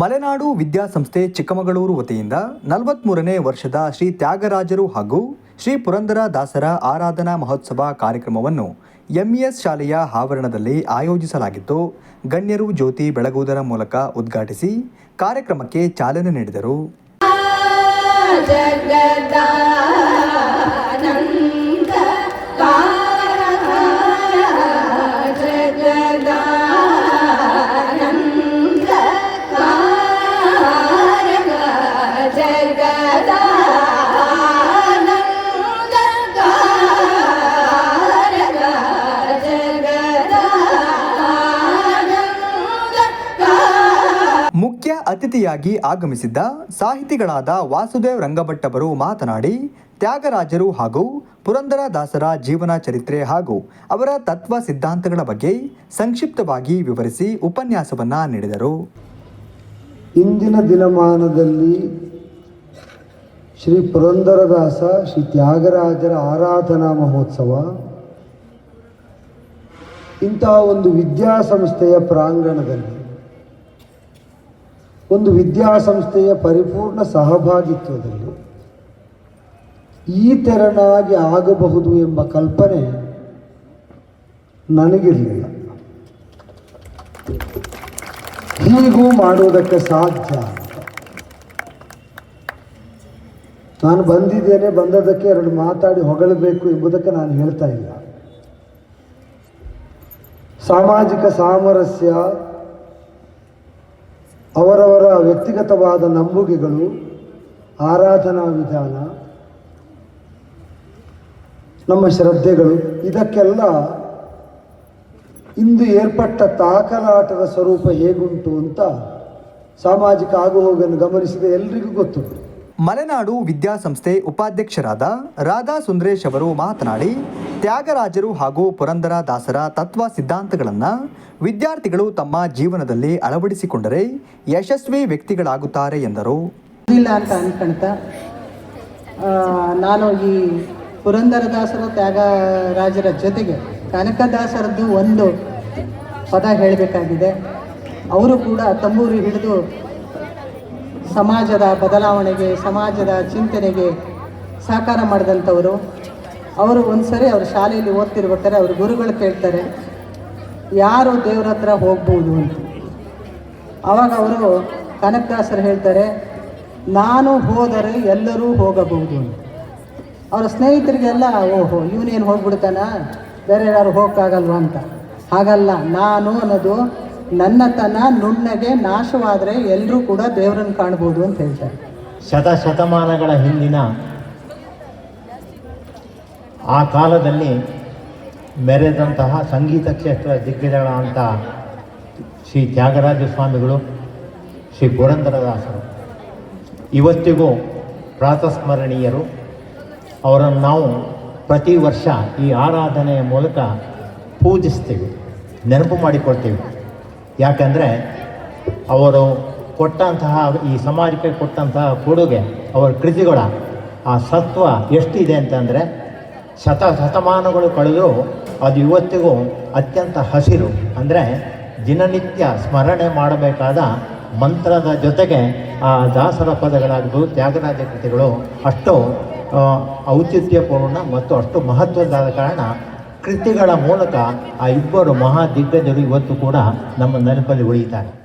ಮಲೆನಾಡು ವಿದ್ಯಾಸಂಸ್ಥೆ ಚಿಕ್ಕಮಗಳೂರು ವತಿಯಿಂದ ನಲವತ್ಮೂರನೇ ವರ್ಷದ ಶ್ರೀ ತ್ಯಾಗರಾಜರು ಹಾಗೂ ಶ್ರೀ ಪುರಂದರ ದಾಸರ ಆರಾಧನಾ ಮಹೋತ್ಸವ ಕಾರ್ಯಕ್ರಮವನ್ನು ಎಂಇಎಸ್ ಶಾಲೆಯ ಆವರಣದಲ್ಲಿ ಆಯೋಜಿಸಲಾಗಿತ್ತು. ಗಣ್ಯರು ಜ್ಯೋತಿ ಬೆಳಗುವುದರ ಮೂಲಕ ಉದ್ಘಾಟಿಸಿ ಕಾರ್ಯಕ್ರಮಕ್ಕೆ ಚಾಲನೆ ನೀಡಿದರು. ಅತಿಥಿಯಾಗಿ ಆಗಮಿಸಿದ್ದ ಸಾಹಿತಿಗಳಾದ ವಾಸುದೇವ್ ರಂಗಭಟ್ಟವರು ಮಾತನಾಡಿ, ತ್ಯಾಗರಾಜರು ಹಾಗೂ ಪುರಂದರ ದಾಸರ ಜೀವನ ಚರಿತ್ರೆ ಹಾಗೂ ಅವರ ತತ್ವ ಸಿದ್ಧಾಂತಗಳ ಬಗ್ಗೆ ಸಂಕ್ಷಿಪ್ತವಾಗಿ ವಿವರಿಸಿ ಉಪನ್ಯಾಸವನ್ನ ನೀಡಿದರು. ಇಂದಿನ ದಿನಮಾನದಲ್ಲಿ ಶ್ರೀ ಪುರಂದರದಾಸ ಶ್ರೀ ತ್ಯಾಗರಾಜರ ಆರಾಧನಾ ಮಹೋತ್ಸವ, ಇಂತಹ ಒಂದು ವಿದ್ಯಾಸಂಸ್ಥೆಯ ಪ್ರಾಂಗಣದಲ್ಲಿ ಒಂದು ವಿದ್ಯಾಸಂಸ್ಥೆಯ ಪರಿಪೂರ್ಣ ಸಹಭಾಗಿತ್ವದಲ್ಲಿ ಈ ತೆರನಾಗಿ ಆಗಬಹುದು ಎಂಬ ಕಲ್ಪನೆ ನನಗಿರಲಿಲ್ಲ ಹೀಗೂ ಮಾಡುವುದಕ್ಕೆ ಸಾಧ್ಯ. ನಾನು ಬಂದಿದ್ದೇನೆ ಬಂದದಕ್ಕೆ ಎರಡು ಮಾತಾಡಿ ಹೊಗಳಬೇಕು ಎಂಬುದಕ್ಕೆ ನಾನು ಹೇಳ್ತಾ ಇಲ್ಲ ಸಾಮಾಜಿಕ ಸಾಮರಸ್ಯ ಅವರವರ ವ್ಯಕ್ತಿಗತವಾದ ನಂಬುಗೆಗಳು, ಆರಾಧನಾ ವಿಧಾನ, ನಮ್ಮ ಶ್ರದ್ಧೆಗಳು, ಇದಕ್ಕೆಲ್ಲ ಇಂದು ಏರ್ಪಟ್ಟ ತಾಕಲಾಟದ ಸ್ವರೂಪ ಹೇಗುಂಟು ಅಂತ ಸಾಮಾಜಿಕ ಆಗುಹೋಗನ್ನು ಗಮನಿಸಿದ ಎಲ್ರಿಗೂ ಗೊತ್ತು. ಮಲೆನಾಡು ವಿದ್ಯಾಸಂಸ್ಥೆ ಉಪಾಧ್ಯಕ್ಷರಾದ ರಾಧಾ ಸುಂದ್ರೇಶ್ ಅವರು ಮಾತನಾಡಿ ತ್ಯಾಗರಾಜರು ಹಾಗೂ ಪುರಂದರ ದಾಸರ ತತ್ವ ಸಿದ್ಧಾಂತಗಳನ್ನು ವಿದ್ಯಾರ್ಥಿಗಳು ತಮ್ಮ ಜೀವನದಲ್ಲಿ ಅಳವಡಿಸಿಕೊಂಡರೆ ಯಶಸ್ವಿ ವ್ಯಕ್ತಿಗಳಾಗುತ್ತಾರೆ ಎಂದರು. ಇಲ್ಲ ಅಂತ ಅನ್ಕೊಂತ ನಾನು ಈ ಪುರಂದರದಾಸರ ತ್ಯಾಗರಾಜರ ಜೊತೆಗೆ ಕನಕದಾಸರದ್ದು ಒಂದು ಪದ ಹೇಳಬೇಕಾಗಿದೆ. ಅವರು ಕೂಡ ತಂಬೂರಿ ಹಿಡಿದು ಸಮಾಜದ ಬದಲಾವಣೆಗೆ, ಸಮಾಜದ ಚಿಂತನೆಗೆ ಸಹಕಾರ ಮಾಡಿದಂಥವರು. ಅವರು ಒಂದ್ಸರಿ ಅವ್ರ ಶಾಲೆಯಲ್ಲಿ ಓದ್ತಿರ್ಬೇಕಾದ್ರೆ ಅವ್ರ ಗುರುಗಳು ಕೇಳ್ತಾರೆ, ಯಾರು ದೇವ್ರ ಹತ್ರ ಹೋಗ್ಬೋದು ಅಂತ? ಅವಾಗ ಅವರು ಕನಕದಾಸರು ಹೇಳ್ತಾರೆ, ನಾನು ಹೋದರೆ ಎಲ್ಲರೂ ಹೋಗಬಹುದು ಅಂತ. ಅವರ ಸ್ನೇಹಿತರಿಗೆಲ್ಲ, ಓಹೋ ಇವನೇನು ಹೋಗ್ಬಿಡ್ತಾನ? ಬೇರೆ ಯಾರು ಹೋಗೋಕ್ಕಾಗಲ್ವ ಅಂತ? ಹಾಗಲ್ಲ, ನಾನು ಅನ್ನೋದು ನನ್ನತನ ನುಣ್ಣಗೆ ನಾಶವಾದರೆ ಎಲ್ಲರೂ ಕೂಡ ದೇವರನ್ನು ಕಾಣ್ಬೋದು ಅಂತ ಹೇಳ್ತಾರೆ. ಶತ ಶತಮಾನಗಳ ಹಿಂದಿನ ಆ ಕಾಲದಲ್ಲಿ ಮೆರೆದಂತಹ ಸಂಗೀತ ಕ್ಷೇತ್ರ ದಿಗ್ಗಜಗಳಂತ ಶ್ರೀ ತ್ಯಾಗರಾಜ ಸ್ವಾಮಿಗಳು, ಶ್ರೀ ಪುರಂದರದಾಸರು. ಇವತ್ತಿಗೂ ಪ್ರಾತಸ್ಮರಣೀಯರು. ಅವರನ್ನು ನಾವು ಪ್ರತಿ ವರ್ಷ ಈ ಆರಾಧನೆಯ ಮೂಲಕ ಪೂಜಿಸ್ತೀವಿ, ನೆನಪು ಮಾಡಿಕೊಡ್ತೀವಿ ಯಾಕಂದರೆ ಅವರು ಕೊಟ್ಟಂತಹ, ಈ ಸಮಾಜಕ್ಕೆ ಕೊಟ್ಟಂತಹ ಕೊಡುಗೆ, ಅವರ ಕೃತಿಗಳ, ಆ ಸತ್ವ ಎಷ್ಟಿದೆ ಅಂತಂದರೆ ಶತ ಶತಮಾನಗಳು ಕಳೆದು ಅದು ಇವತ್ತಿಗೂ ಅತ್ಯಂತ ಹಸಿರು. ಅಂದರೆ ದಿನನಿತ್ಯ ಸ್ಮರಣೆ ಮಾಡಬೇಕಾದ ಮಂತ್ರದ ಜೊತೆಗೆ ಆ ದಾಸರ ಪದಗಳಾಗ್ಬೋದು ತ್ಯಾಗರಾಜ ಕೃತಿಗಳು ಅಷ್ಟು ಔಚಿತ್ಯಪೂರ್ಣ ಮತ್ತು ಅಷ್ಟು ಮಹತ್ವದಾದ ಕಾರಣ ಕೃತಿಗಳ ಮೂಲಕ ಆ ಇಬ್ಬರು ಮಹಾ ದಿಗ್ಗಜರು ಇವತ್ತು ಕೂಡ ನಮ್ಮ ನೆನಪಲ್ಲಿ ಉಳಿಯುತ್ತಾರೆ.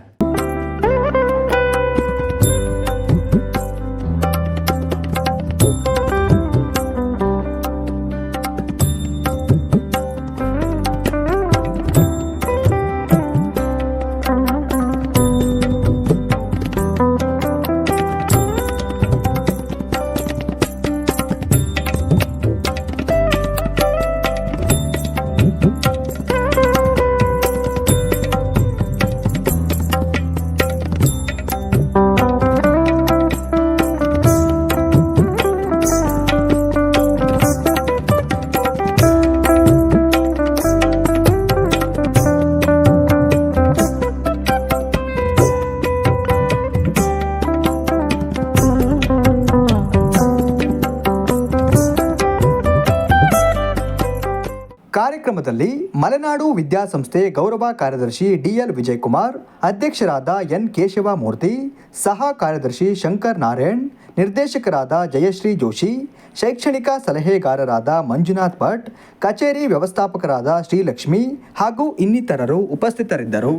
ಕಾರ್ಯಕ್ರಮದಲ್ಲಿ ಮಲೆನಾಡು ವಿದ್ಯಾಸಂಸ್ಥೆ ಗೌರವ ಕಾರ್ಯದರ್ಶಿ ಡಿಎಲ್ ವಿಜಯಕುಮಾರ್, ಅಧ್ಯಕ್ಷರಾದ ಎನ್ ಕೇಶವ ಮೂರ್ತಿ ಸಹ ಕಾರ್ಯದರ್ಶಿ ಶಂಕರ್ ನಾರಾಯಣ್, ನಿರ್ದೇಶಕರಾದ ಜಯಶ್ರೀ ಜೋಶಿ, ಶೈಕ್ಷಣಿಕ ಸಲಹೆಗಾರರಾದ ಮಂಜುನಾಥ್ ಭಟ್, ಕಚೇರಿ ವ್ಯವಸ್ಥಾಪಕರಾದ ಶ್ರೀಲಕ್ಷ್ಮಿ ಹಾಗೂ ಇನ್ನಿತರರು ಉಪಸ್ಥಿತರಿದ್ದರು.